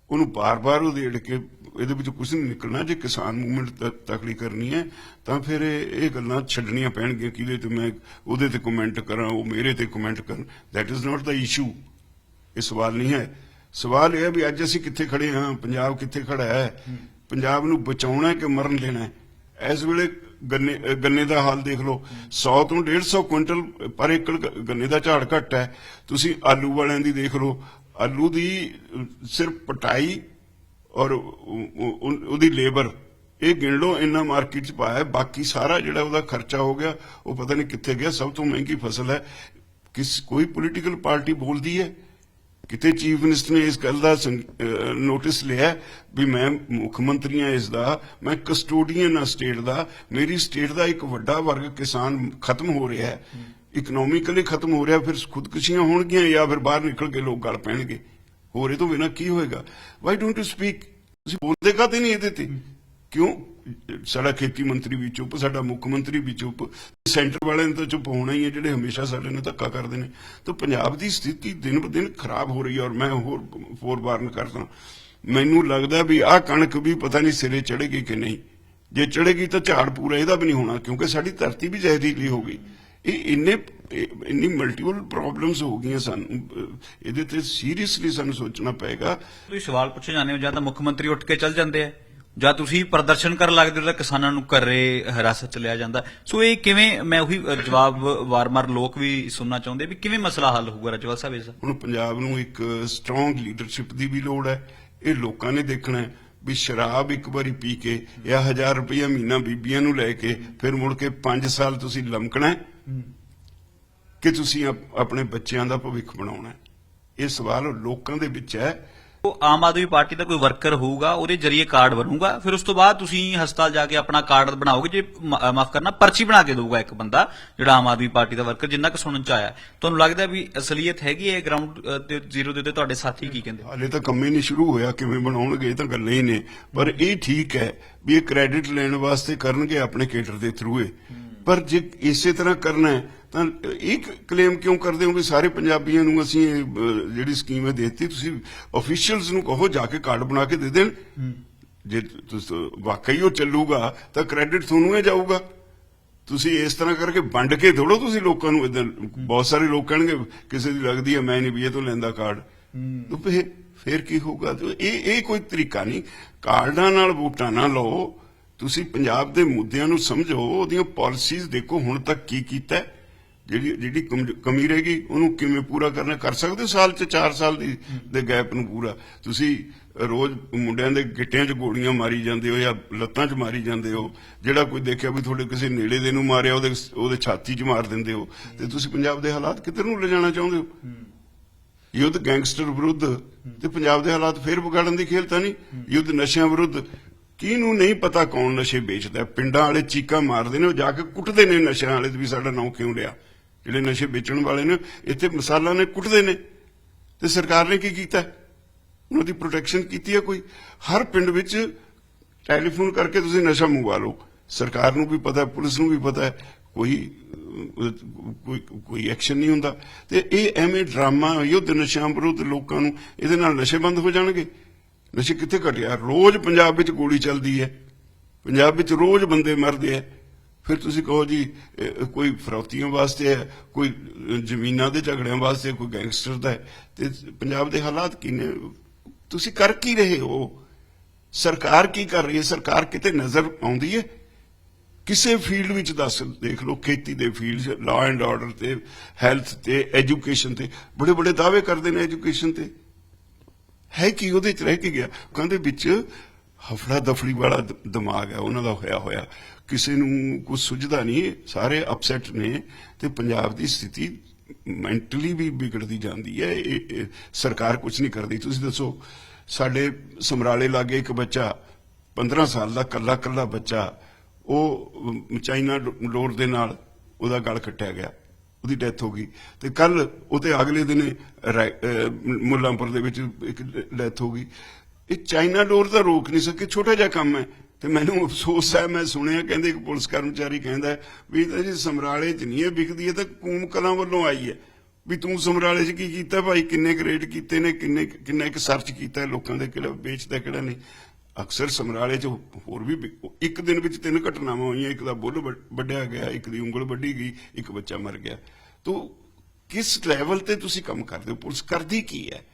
ਉਹਨੂੰ ਬਾਰ-ਬਾਰ ਉਹਦੇ ਕੇ ਇਹਦੇ ਵਿੱਚ ਕੁਝ ਨਹੀਂ ਨਿਕਲਣਾ, ਜੇ ਕਿਸਾਨ ਮੂਵਮੈਂਟ ਤਕੜੀ ਕਰਨੀ ਹੈ, ਤਾਂ ਫਿਰ ਇਹ ਗੱਲਾਂ ਛੱਡਣੀਆਂ ਪੈਣਗੀਆਂ ਕਿਹਦੇ ਤੇ ਮੈਂ ਉਹਦੇ ਤੇ ਕਮੈਂਟ ਕਰਾਂ, ਉਹ ਮੇਰੇ ਤੇ ਕਮੈਂਟ ਕਰਨ। That is not the issue ਇਹ ਸਵਾਲ ਨਹੀਂ ਹੈ। ਸਵਾਲ ਇਹ ਹੈ ਵੀ ਅੱਜ ਅਸੀਂ ਕਿੱਥੇ ਖੜੇ ਹਾਂ, ਪੰਜਾਬ ਕਿੱਥੇ ਖੜਾ ਹੈ? ਪੰਜਾਬ ਨੂੰ ਬਚਾਉਣਾ ਹੈ ਕਿ ਮਰਨ ਦੇਣਾ ਹੈ? ਇਸ ਵੇਲੇ ਗੰਨੇ ਗੰਨੇ ਦਾ ਹਾਲ ਦੇਖ ਲਓ। 100 ਤੋਂ 150 ਕੁਇੰਟਲ ਪਰ ਏਕੜ ਗੰਨੇ ਦਾ ਝਾੜ ਘੱਟ ਹੈ। ਤੁਸੀਂ ਆਲੂ ਵਾਲਿਆਂ ਦੀ ਦੇਖ ਲਓ ਆਲੂ ਦੀ ਸਿਰਫ ਪਟਾਈ ਔਰ ਉਹਦੀ ਲੇਬਰ। ਇਹ ਗਿਣ ਲਓ, ਇੰਨਾ ਮਾਰਕੀਟ 'ਚ ਪਾਇਆ ਬਾਕੀ ਸਾਰਾ ਜਿਹੜਾ ਉਹਦਾ ਖਰਚਾ ਹੋ ਗਿਆ, ਉਹ ਪਤਾ ਨਹੀਂ ਕਿੱਥੇ ਗਿਆ, ਸਭ ਤੋਂ ਮਹਿੰਗੀ ਫਸਲ ਹੈ। ਕਿਸ, ਕੋਈ ਪੋਲੀਟੀਕਲ ਪਾਰਟੀ ਬੋਲਦੀ ਹੈ? ਕਿਤੇ ਚੀਫ ਮਿਨਿਸਟਰ ਨੇ ਇਸ ਗੱਲ ਦਾ ਨੋਟਿਸ ਲਿਆ ਵੀ ਮੈਂ ਮੁੱਖ ਮੰਤਰੀ ਹਾਂ ਇਸ ਦਾ, ਮੈਂ ਕਸਟੋਡੀਅਨ ਆ ਸਟੇਟ ਦਾ। ਮੇਰੀ ਸਟੇਟ ਦਾ ਇੱਕ ਵੱਡਾ ਵਰਗ ਕਿਸਾਨ ਖਤਮ ਹੋ ਰਿਹਾ ਹੈ। ਇਕਨੋਮਿਕਲੀ ਖਤਮ ਹੋ ਰਿਹਾ, ਫਿਰ ਖੁਦਕੁਸ਼ੀਆਂ ਹੋਣਗੀਆਂ ਜਾਂ ਫਿਰ ਬਾਹਰ ਨਿਕਲ ਕੇ ਲੋਕ ਗਲ ਪੈਣਗੇ? ਹੋਰ ਇਹ ਤੋਂ ਬਿਨਾਂ ਕੀ ਹੋਏਗਾ? ਵਾਈ ਡੋਂਟ ਯੂ ਸਪੀਕ ਤੁਸੀਂ ਬੋਲਦੇ ਕਾਤੇ ਨਹੀਂ ਇਹਦੇ ਤੇ? ਕਿਉਂ? ਸਾਡਾ ਖੇਤੀ ਮੰਤਰੀ ਵੀ ਚੁੱਪ, ਸਾਡਾ ਮੁੱਖ ਮੰਤਰੀ ਵੀ ਚੁੱਪ, ਸੈਂਟਰ ਵਾਲਿਆਂ ਨੇ ਤਾਂ ਚੁੱਪ ਹੋਣਾ ਹੀ ਹੈ, ਜਿਹੜੇ ਹਮੇਸ਼ਾ ਸਾਡੇ ਨਾਲ ਧੱਕਾ ਕਰਦੇ ਨੇ। ਤਾਂ ਪੰਜਾਬ ਦੀ ਸਥਿਤੀ ਦਿਨ ਬ ਦਿਨ ਖਰਾਬ ਹੋ ਰਹੀ ਹੈ ਔਰ ਮੈਂ ਹੋਰ ਫੋਰ ਵਾਰਨ ਕਰਦਾ ਮੈਨੂੰ ਲੱਗਦਾ ਵੀ ਆਹ ਕਣਕ ਵੀ ਪਤਾ ਨਹੀਂ ਸਿਰੇ ਚੜੇਗੀ ਕਿ ਨਹੀਂ। ਜੇ ਚੜੇਗੀ ਤਾਂ ਝਾੜ ਪੂਰਾ ਇਹਦਾ ਵੀ ਨਹੀਂ ਹੋਣਾ, ਕਿਉਂਕਿ ਸਾਡੀ ਧਰਤੀ ਵੀ ਜ਼ਹਿਰੀਲੀ ਹੋ ਗਈ। ਇਹ ਇੰਨੇ ਇੰਨੀ ਮਲਟੀਪਲ ਪ੍ਰੋਬਲਮਸ ਹੋ ਗਈਆਂ ਸਾਨੂੰ ਇਹਦੇ ਤੇ ਸੀਰੀਅਸਲੀ ਸਾਨੂੰ ਸੋਚਣਾ ਪਏਗਾ। ਤੁਸੀਂ ਸਵਾਲ ਪੁੱਛੇ ਜਾਂਦੇ ਹੋ ਜਾਂ ਤਾਂ ਮੁੱਖ ਮੰਤਰੀ ਉੱਠ ਕੇ ਚੱਲ ਜਾਂਦੇ ਆ ਜਾਂ ਤੁਸੀਂ ਪ੍ਰਦਰਸ਼ਨ ਕਰਨ ਲੱਗਦੇ ਹੋ ਤਾਂ ਕਿਸਾਨਾਂ ਨੂੰ ਘਰੇ ਹਿਰਾਸਤ ਚ ਲਿਆ ਜਾਂਦਾ। ਸੋ ਇਹ ਕਿਵੇਂ ਮੈਂ ਉਹੀ ਜਵਾਬ ਵਾਰ-ਵਾਰ ਲੋਕ ਵੀ ਸੁਣਨਾ ਚਾਹੁੰਦੇ ਵੀ ਕਿਵੇਂ ਮਸਲਾ ਹੱਲ ਹੋਊਗਾ ਰਜਵਾਲ ਸਾਹਿਬ ਇਸ ਹੁਣ ਪੰਜਾਬ ਨੂੰ ਇੱਕ ਸਟਰੋਂਗ ਲੀਡਰਸ਼ਿਪ ਦੀ ਵੀ ਲੋੜ ਹੈ। ਇਹ ਲੋਕਾਂ ਨੇ ਦੇਖਣਾ ਹੈ ਵੀ ਸ਼ਰਾਬ ਇੱਕ ਵਾਰੀ ਪੀ ਕੇ ਜਾਂ 1000 ਰੁਪਇਆ ਮਹੀਨਾ ਬੀਬੀਆਂ ਨੂੰ ਲੈ ਕੇ ਫਿਰ ਮੁੜ ਕੇ 5 ਸਾਲ ਤੁਸੀਂ ਲਮਕਣਾ ਕਿ ਤੁਸੀਂ ਆਪ- ਆਪਣੇ ਬੱਚਿਆਂ ਦਾ ਭਵਿੱਖ ਬਣਾਉਣਾ ਹੈ। ਇਹ ਸਵਾਲ ਲੋਕਾਂ ਦੇ ਵਿੱਚ ਹੈ। ਉਹ ਆਮ ਆਦਮੀ ਪਾਰਟੀ ਦਾ ਕੋਈ ਵਰਕਰ ਹੋਊਗਾ ਉਹਦੇ ਜਰੀਏ ਕਾਰਡ ਬਣੂਗਾ ਫਿਰ ਉਸ ਤੋਂ ਬਾਅਦ ਤੁਸੀਂ ਹਸਪਤਾਲ ਜਾ ਕੇ ਆਪਣਾ ਕਾਰਡ ਬਣਾਓਗੇ ਜੇ ਮਾਫ ਕਰਨਾ ਪਰਚੀ ਬਣਾ ਕੇ ਦਊਗਾ ਇੱਕ ਬੰਦਾ ਜਿਹੜਾ ਆਮ ਆਦਮੀ ਪਾਰਟੀ ਦਾ ਵਰਕਰ ਜਿੰਨਾ ਕੁ ਸੁਣਨ ਚ ਆਇਆ। ਤੁਹਾਨੂੰ ਲੱਗਦਾ ਵੀ ਅਸਲੀਅਤ ਹੈਗੀ ਹੈ ਗਰਾਊਂਡ ਤੇ ਜ਼ੀਰੋ ਦੇ ਉੱਤੇ ਤੁਹਾਡੇ ਸਾਥੀ ਕੀ ਕਹਿੰਦੇ? ਹਾਲੇ ਤਾਂ ਕੰਮ ਹੀ ਨਹੀਂ ਸ਼ੁਰੂ ਹੋਇਆ ਕਿਵੇਂ ਬਣਾਉਣਗੇ ਇਹ ਤਾਂ ਗੱਲਾਂ ਹੀ ਨੇ। ਪਰ ਇਹ ਠੀਕ ਹੈ ਵੀ ਇਹ ਕ੍ਰੈਡਿਟ ਲੈਣ ਵਾਸਤੇ ਕਰਨਗੇ ਆਪਣੇ ਕੇਡਰ ਦੇ ਥਰੂ ਇਹ ਪਰ ਜੇ ਇਸੇ ਤਰ੍ਹਾਂ ਕਰਨਾ ਹੈ ਤਾਂ ਇਹ ਕਲੇਮ ਕਿਉਂ ਕਰਦੇ ਹੋ ਵੀ ਸਾਰੇ ਪੰਜਾਬੀਆਂ ਨੂੰ ਅਸੀਂ ਜਿਹੜੀ ਸਕੀਮ ਹੈ ਦੇਤੀ ਤੁਸੀਂ ਅਫੀਸ਼ੀਅਲਸ ਨੂੰ ਕਹੋ ਜਾ ਕੇ ਕਾਰਡ ਬਣਾ ਕੇ ਦੇ ਦੇਣ। ਜੇ ਤੁਸੀਂ ਵਾਕਈ ਉਹ ਚੱਲੂਗਾ ਤਾਂ ਕ੍ਰੈਡਿਟ ਤੁਹਾਨੂੰ ਹੀ ਜਾਊਗਾ। ਤੁਸੀਂ ਇਸ ਤਰ੍ਹਾਂ ਕਰਕੇ ਵੰਡ ਕੇ ਥੋੜੋ ਤੁਸੀਂ ਲੋਕਾਂ ਨੂੰ ਇਦਾਂ ਬਹੁਤ ਸਾਰੇ ਲੋਕ ਕਹਿਣਗੇ ਕਿਸੇ ਦੀ ਲੱਗਦੀ ਹੈ ਮੈਂ ਨਹੀਂ ਵੀ ਇਹ ਤੋਂ ਲੈਂਦਾ ਕਾਰਡ। ਤਾਂ ਫਿਰ ਕੀ ਹੋਊਗਾ? ਇਹ ਇਹ ਕੋਈ ਤਰੀਕਾ ਨਹੀਂ। ਕਾਰਡਾਂ ਨਾਲ ਵੋਟਾਂ ਨਾ ਲਓ। ਤੁਸੀਂ ਪੰਜਾਬ ਦੇ ਮੁੱਦਿਆਂ ਨੂੰ ਸਮਝੋ, ਉਹਦੀਆਂ ਪਾਲਿਸੀਜ਼ ਦੇਖੋ, ਹੁਣ ਤੱਕ ਕੀ ਕੀਤਾ ਜਿਹੜੀ ਜਿਹੜੀ ਕਮ- ਕਮੀ ਰਹੇਗੀ ਉਹਨੂੰ ਕਿਵੇਂ ਪੂਰਾ ਕਰਨਾ, ਕਰ ਸਕਦੇ ਹੋ ਸਾਲ ਚ 4 ਸਾਲ ਦੀ, ਦੇ ਗੈਪ ਨੂੰ ਪੂਰਾ? ਤੁਸੀਂ ਰੋਜ਼ ਮੁੰਡਿਆਂ ਦੇ ਗਿੱਟਿਆਂ 'ਚ ਗੋਲੀਆਂ ਮਾਰੀ ਜਾਂਦੇ ਹੋ ਜਾਂ ਲੱਤਾਂ 'ਚ ਮਾਰੀ ਜਾਂਦੇ ਹੋ, ਜਿਹੜਾ ਕੋਈ ਦੇਖਿਆ ਵੀ ਤੁਹਾਡੇ ਕਿਸੇ ਨੇੜੇ ਦੇ ਨੂੰ ਮਾਰਿਆ, ਉਹਦੇ ਉਹਦੇ ਛਾਤੀ 'ਚ ਮਾਰ ਦਿੰਦੇ ਹੋ, ਤੇ ਤੁਸੀਂ ਪੰਜਾਬ ਦੇ ਹਾਲਾਤ ਕਿੱਧਰ ਨੂੰ ਲਿਜਾਣਾ ਚਾਹੁੰਦੇ ਹੋ? ਯੁੱਧ ਗੈਂਗਸਟਰ ਵਿਰੁੱਧ, ਤੇ ਪੰਜਾਬ ਦੇ ਹਾਲਾਤ ਫੇਰ ਵਿਗਾੜਨ ਦੀ ਖੇਲ ਤਾਂ ਨਹੀਂ? ਯੁੱਧ ਨਸ਼ਿਆਂ ਵਿਰੁੱਧ ਕਿਹਨੂੰ ਨਹੀਂ ਪਤਾ ਕੌਣ ਨਸ਼ੇ ਵੇਚਦਾ ਪਿੰਡਾਂ ਵਾਲੇ ਚੀਕਾਂ ਮਾਰਦੇ ਨੇ, ਉਹ ਜਾ ਕੇ ਕੁੱਟਦੇ ਨੇ ਨਸ਼ਿਆਂ ਵਾਲੇ ਵੀ ਸਾਡਾ ਨਾਂ ਕਿਉਂ ਲਿਆ? ਜਿਹੜੇ ਨਸ਼ੇ ਵੇਚਣ ਵਾਲੇ ਨੇ, ਇੱਥੇ ਮਸਾਲਾ ਨੇ ਕੁੱਟਦੇ ਨੇ। ਤੇ ਸਰਕਾਰ ਨੇ ਕੀ ਕੀਤਾ? ਉਹਨਾਂ ਦੀ ਪ੍ਰੋਟੈਕਸ਼ਨ ਕੀਤੀ ਹੈ ਕੋਈ? ਹਰ ਪਿੰਡ ਵਿੱਚ ਟੈਲੀਫੋਨ ਕਰਕੇ ਤੁਸੀਂ ਨਸ਼ਾ ਮੰਗਵਾ ਲਓ। ਸਰਕਾਰ ਨੂੰ ਵੀ ਪਤਾ ਪੁਲਿਸ ਨੂੰ ਵੀ ਪਤਾ ਕੋਈ ਕੋਈ ਕੋਈ ਐਕਸ਼ਨ ਨਹੀਂ ਹੁੰਦਾ। ਤੇ ਇਹ ਐਵੇਂ ਡਰਾਮਾ, ਯੁੱਧ ਨਸ਼ਿਆਂ ਵਿਰੁੱਧ ਲੋਕਾਂ ਨੂੰ, ਇਹਦੇ ਨਾਲ ਨਸ਼ੇ ਬੰਦ ਹੋ ਜਾਣਗੇ। ਨਸ਼ੇ ਕਿੱਥੇ ਘਟਿਆ? ਰੋਜ਼ ਪੰਜਾਬ ਵਿੱਚ ਗੋਲੀ ਚੱਲਦੀ ਹੈ। ਪੰਜਾਬ ਵਿੱਚ ਰੋਜ਼ ਬੰਦੇ ਮਰਦੇ ਆ। ਫਿਰ ਤੁਸੀਂ ਕਹੋ ਜੀ ਕੋਈ ਫਰੌਤੀਆਂ ਵਾਸਤੇ ਹੈ, ਕੋਈ ਜ਼ਮੀਨਾਂ ਦੇ ਝਗੜਿਆਂ ਵਾਸਤੇ ਕੋਈ ਗੈਂਗਸਟਰ ਦਾ ਹੈ। ਤੇ ਪੰਜਾਬ ਦੇ ਹਾਲਾਤ ਕੀ ਨੇ? ਤੁਸੀਂ ਕਰ ਕੀ ਰਹੇ ਹੋ? ਸਰਕਾਰ ਕੀ ਕਰ ਰਹੀ ਹੈ? ਸਰਕਾਰ ਕਿਤੇ ਨਜ਼ਰ ਆਉਂਦੀ ਹੈ? ਕਿਸੇ ਫੀਲਡ ਵਿੱਚ ਦੱਸ, ਦੇਖ ਲਓ, ਖੇਤੀ ਦੇ ਫੀਲਡ ਲਾਅ ਐਂਡ ਆਰਡਰ ਤੇ ਹੈਲਥ ਤੇ ਐਜੂਕੇਸ਼ਨ ਤੇ ਬੜੇ ਬੜੇ ਦਾਅਵੇ ਕਰਦੇ ਨੇ ਐਜੂਕੇਸ਼ਨ ਤੇ। ਹੈ ਕੀ ਉਹਦੇ ਚ ਰਹਿ ਕੇ ਗਿਆ? ਕਹਿੰਦੇ ਵਿੱਚ ਹਫੜਾ ਦਫੜੀ ਵਾਲਾ ਦਿਮਾਗ ਹੈ, ਉਹਨਾਂ ਦਾ ਹੋਇਆ ਹੋਇਆ। ਕਿਸੇ ਨੂੰ ਕੁਝ ਸੁਝਦਾ ਨਹੀਂ, ਸਾਰੇ ਅਪਸੈਟ ਨੇ ਤੇ ਪੰਜਾਬ ਦੀ ਸਥਿਤੀ ਮੈਂਟਲੀ ਵੀ ਵਿਗੜਦੀ ਜਾਂਦੀ ਹੈ। ਇਹ- ਸਰਕਾਰ ਕੁਝ ਨਹੀਂ ਕਰਦੀ। ਤੁਸੀਂ ਦੱਸੋ, ਸਾਡੇ ਸਮਰਾਲੇ ਲਾਗੇ ਇੱਕ ਬੱਚਾ 15 ਸਾਲ ਦਾ ਕੱਲਾ ਕੱਲਾ ਬੱਚਾ, ਉਹ ਚਾਈਨਾ ਡੋਰ ਦੇ ਨਾਲ ਉਹਦਾ ਗਲ ਕੱਟਿਆ ਗਿਆ। ਉਹਦੀ ਡੈਥ ਹੋ ਗਈ। ਤੇ ਕੱਲ ਉਹਤੇ ਅਗਲੇ ਦਿਨ ਰਾ- ਮੁੱਲਾਂਪੁਰ ਦੇ ਵਿੱਚ ਇੱਕ ਡੈਥ ਹੋ ਗਈ। ਇਹ ਚਾਈਨਾ ਡੋਰ ਤਾਂ ਰੋਕ ਨਹੀਂ ਸਕੇ, ਛੋਟਾ ਜਿਹਾ ਕੰਮ ਹੈ। ਤੇ ਮੈਨੂੰ ਅਫਸੋਸ ਹੈ, ਮੈਂ ਸੁਣਿਆ, ਕਹਿੰਦੇ ਇੱਕ ਪੁਲਿਸ ਕਰਮਚਾਰੀ ਕਹਿੰਦਾ ਵੀ ਤਾਂ ਜੀ ਸਮਰਾਲੇ 'ਚ ਨਹੀਂ ਇਹ ਵਿਕਦੀ ਹੈ ਤਾਂ ਕੂਮ ਕਲਾਂ ਵੱਲੋਂ ਆਈ ਹੈ। ਵੀ ਤੂੰ ਸਮਰਾਲੇ 'ਚ ਕੀ ਕੀਤਾ ਭਾਈ? ਕਿੰਨੇ ਗ੍ਰੇਡ ਕੀਤੇ ਨੇ? ਕਿੰਨੇ ਕਿੰਨਾ ਇੱਕ ਸਰਚ ਕੀਤਾ ਲੋਕਾਂ ਦੇ ਕਿਹੜਾ ਵੇਚਦਾ, ਕਿਹੜਾ ਨਹੀਂ? ਅਕਸਰ ਸਮਰਾਲੇ 'ਚ ਹੋਰ ਵੀ ਇੱਕ ਦਿਨ ਵਿੱਚ ਤਿੰਨ ਘਟਨਾਵਾਂ ਹੋਈਆਂ, ਇੱਕ ਦਾ ਬੁੱਲ ਵੱਢ- ਗਿਆ, ਇੱਕ ਦੀ ਉਂਗਲ ਵੱਢੀ ਗਈ, ਇੱਕ ਬੱਚਾ ਮਰ ਗਿਆ। ਤੋ ਕਿਸ ਲੈਵਲ ਤੇ ਤੁਸੀਂ ਕੰਮ ਕਰਦੇ ਹੋ? ਪੁਲਿਸ ਕਰਦੀ ਕੀ ਹੈ?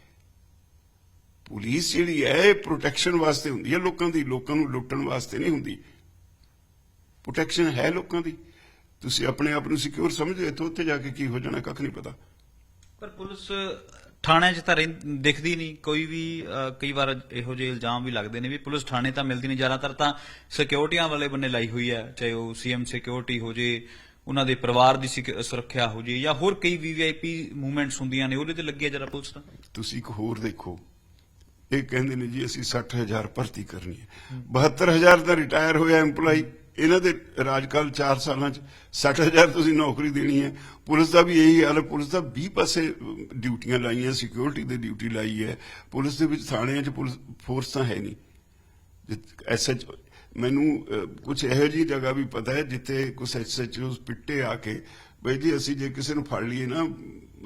ਪੁਲਿਸ ਜਿਹੜੀ ਹੈ, ਇਹ ਪ੍ਰੋਟੈਕਸ਼ਨ ਵਾਸਤੇ ਹੁੰਦੀ ਹੈ ਲੋਕਾਂ ਦੀ। ਲੋਕਾਂ ਨੂੰ ਲੁੱਟਣ ਵਾਸਤੇ ਨਹੀਂ ਹੁੰਦੀ। ਪ੍ਰੋਟੈਕਸ਼ਨ ਹੈ ਲੋਕਾਂ ਦੀ। ਤੁਸੀਂ ਆਪਣੇ ਆਪ ਨੂੰ ਸਿਕਿਉਰ ਸਮਝਦੇ ਇੱਥੋਂ ਉੱਥੇ ਜਾ ਕੇ ਕੀ ਹੋ ਜਾਣਾ? ਕੱਖ ਨਹੀਂ ਪਤਾ। ਪਰ ਪੁਲਿਸ ਥਾਣਿਆਂ 'ਚ ਤਾਂ ਦਿਖਦੀ ਨਹੀਂ। ਕੋਈ ਵੀ ਕਈ ਵਾਰ ਇਹੋ ਜਿਹੇ ਇਲਜ਼ਾਮ ਵੀ ਲੱਗਦੇ ਨੇ ਵੀ ਪੁਲਿਸ ਥਾਣੇ ਤਾਂ ਮਿਲਦੀ ਨਹੀਂ। ਜ਼ਿਆਦਾਤਰ ਤਾਂ ਸਿਕਿਉਰਟੀਆਂ ਵਾਲੇ ਬੰਨੇ ਲਾਈ ਹੋਈ ਹੈ, ਚਾਹੇ ਉਹ ਸੀਐਮ ਸਿਕਿਉਰਿਟੀ ਹੋ ਜੇ, ਉਹਨਾਂ ਦੇ ਪਰਿਵਾਰ ਦੀ ਸੁਰੱਖਿਆ ਹੋ ਜੇ ਜਾਂ ਹੋਰ ਕਈ ਵੀਵੀਆਈਪੀ ਮੂਵਮੈਂਟਸ ਹੁੰਦੀਆਂ ਨੇ, ਉਹਦੇ ਤੇ ਲੱਗੀ ਹੈ ਜਰਾ ਪੁਲਿਸ ਤਾਂ। ਤੁਸੀਂ ਇੱਕ ਹੋਰ ਦੇਖੋ। ਇਹ ਕਹਿੰਦੇ ਨੇ ਜੀ, ਅਸੀਂ 60000 ਭਰਤੀ ਕਰਨੀ ਹੈ। 72000 ਦਾ ਰਿਟਾਇਰ ਹੋਇਆ EMPLOYE ਇਹਨਾਂ ਦੇ ਰਾਜਕਾਲ 4 ਸਾਲਾਂ ਚ 60000 ਤੁਸੀਂ ਨੌਕਰੀ ਦੇਣੀ ਹੈ। ਪੁਲਿਸ ਦਾ ਵੀ ਇਹੀ ਹਾਲ ਹੈ। ਪੁਲਿਸ ਦਾ 20 ਪਾਸੇ ਅਮ, ਡਿਊਟੀਆਂ ਲਾਈਆਂ ਸਿਕਿਉਰਿਟੀ ਦੀ ਡਿਊਟੀ ਲਾਈ ਹੈ। ਪੁਲਿਸ ਦੇ ਵਿੱਚ ਥਾਣਿਆਂ 'ਚ ਪੁਲਿਸ ਫੋਰਸ ਤਾਂ ਹੈ ਨਹੀਂ। ਐਸਐਚ ਮੈਨੂੰ ਕੁਝ ਇਹੋ ਜਿਹੀ ਜਗ੍ਹਾ ਵੀ ਪਤਾ ਹੈ ਜਿੱਥੇ ਕੁਝ ਐਸਐਚਓਸ ਪਿੱਟੇ ਆ ਕੇ ਬਈ ਜੀ ਅਸੀਂ ਜੇ ਕਿਸੇ ਨੂੰ ਫੜ ਲਈਏ ਨਾ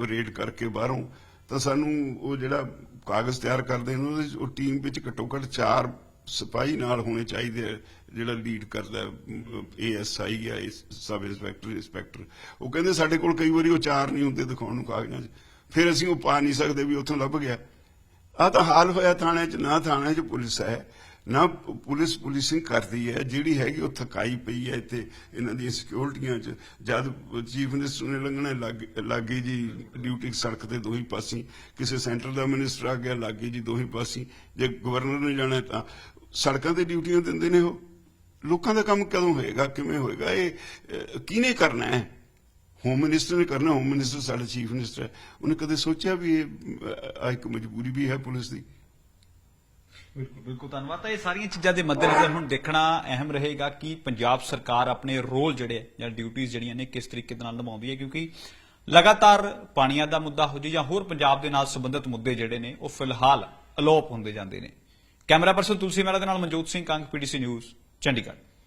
ਰੇਡ ਕਰਕੇ ਬਾਹਰੋਂ ਤਾਂ ਸਾਨੂੰ ਉਹ ਜਿਹੜਾ ਕਾਗਜ਼ ਤਿਆਰ ਕਰਦੇ ਨੇ ਉਹਦੇ ਉਹ ਟੀਮ ਵਿੱਚ ਘੱਟੋ ਘੱਟ ਚਾਰ ਸਿਪਾਹੀ ਨਾਲ ਹੋਣੇ ਚਾਹੀਦੇ ਆ, ਜਿਹੜਾ ਲੀਡ ਕਰਦਾ ਏਐਸਆਈ ਜਾਂ ਸਬ ਇੰਸਪੈਕਟਰ ਇੰਸਪੈਕਟਰ। ਉਹ ਕਹਿੰਦੇ ਸਾਡੇ ਕੋਲ ਕਈ ਵਾਰੀ ਉਹ ਚਾਰ ਨਹੀਂ ਹੁੰਦੇ ਦਿਖਾਉਣ ਨੂੰ ਕਾਗਜ਼ਾਂ 'ਚ। ਫਿਰ ਅਸੀਂ ਉਹ ਪਾ ਨਹੀਂ ਸਕਦੇ ਵੀ ਉੱਥੋਂ ਲੱਭ ਗਿਆ। ਆ ਤਾਂ ਹਾਲ ਹੋਇਆ ਥਾਣੇ 'ਚ ਨਾ ਥਾਣੇ 'ਚ ਪੁਲਿਸ ਹੈ ਨਾ ਪੁਲਿਸ ਪੁਲਿਸਿੰਗ ਕਰਦੀ ਹੈ ਜਿਹੜੀ ਹੈਗੀ ਉਹ ਥਕਾਈ ਪਈ ਹੈ ਇੱਥੇ ਇਹਨਾਂ ਦੀਆਂ ਸਿਕਿਉਰਿਟੀਆਂ 'ਚ। ਜਦ ਚੀਫ ਮਿਨਿਸਟਰ ਨੇ ਲੰਘਣਾ ਲੱਗ- ਲੱਗੀ ਜੀ ਡਿਊਟੀ ਸੜਕ ਤੇ ਦੋਹੀ ਪਾਸੀ ਕਿਸੇ ਸੈਂਟਰ ਦਾ ਮਿਨਿਸਟਰ ਆ ਗਿਆ ਲੱਗੀ ਜੀ ਦੋਹੀ ਪਾਸੀ ਜੇ ਗਵਰਨਰ ਨੇ ਜਾਣਾ ਤਾਂ ਸੜਕਾਂ ਤੇ ਡਿਊਟੀਆਂ ਦਿੰਦੇ ਨੇ ਉਹ? ਲੋਕਾਂ ਦਾ ਕੰਮ ਕਦੋਂ ਹੋਏਗਾ? ਕਿਵੇਂ ਹੋਏਗਾ? ਇਹ ਅਹ, ਕਿਹਨੇ ਕਰਨਾ ਹੈ? ਹੋਮ ਮਿਨਿਸਟਰ ਨੇ ਕਰਨਾ ਹੋਮ ਮਿਨਿਸਟਰ ਸਾਡਾ ਚੀਫ ਮਿਨਿਸਟਰ ਉਹਨੇ ਕਦੇ ਸੋਚਿਆ ਵੀ ਇਹ ਇੱਕ ਮਜਬੂਰੀ ਵੀ ਹੈ ਪੁਲਿਸ ਦੀ? ਬਿਲਕੁਲ ਬਿਲਕੁਲ ਧੰਨਵਾਦ। ਤਾਂ ਇਹ ਸਾਰੀਆਂ ਚੀਜ਼ਾਂ ਦੇ ਮੱਦੇਨਜ਼ਰ ਹੁਣ ਦੇਖਣਾ ਅਹਿਮ ਰਹੇਗਾ ਕਿ ਪੰਜਾਬ ਸਰਕਾਰ ਆਪਣੇ ਰੋਲ ਜਿਹੜੇ ਜਾਂ ਡਿਊਟੀਆਂ ਜਿਹੜੀਆਂ ਨੇ ਕਿਸ ਤਰੀਕੇ ਦੇ ਨਾਲ ਨਿਭਾਉਂਦੀ ਹੈ ਕਿਉਂਕਿ ਲਗਾਤਾਰ ਪਾਣੀਆਂ ਦਾ ਮੁੱਦਾ ਹੋ ਜੀ ਜਾਂ ਹੋਰ ਪੰਜਾਬ ਦੇ ਨਾਲ ਸੰਬੰਧਿਤ ਮੁੱਦੇ ਜਿਹੜੇ ਨੇ ਉਹ ਫਿਲਹਾਲ ਅਲੋਪ ਹੁੰਦੇ ਜਾਂਦੇ ਨੇ। ਕੈਮਰਾ ਪਰਸਨ ਤੁਲਸੀ ਮਹਿਰਾ ਦੇ ਨਾਲ ਮਨਜੋਤ ਸਿੰਘ ਕੰਗ ਪੀਡੀਸੀ ਨਿਊਜ਼ ਚੰਡੀਗੜ੍ਹ।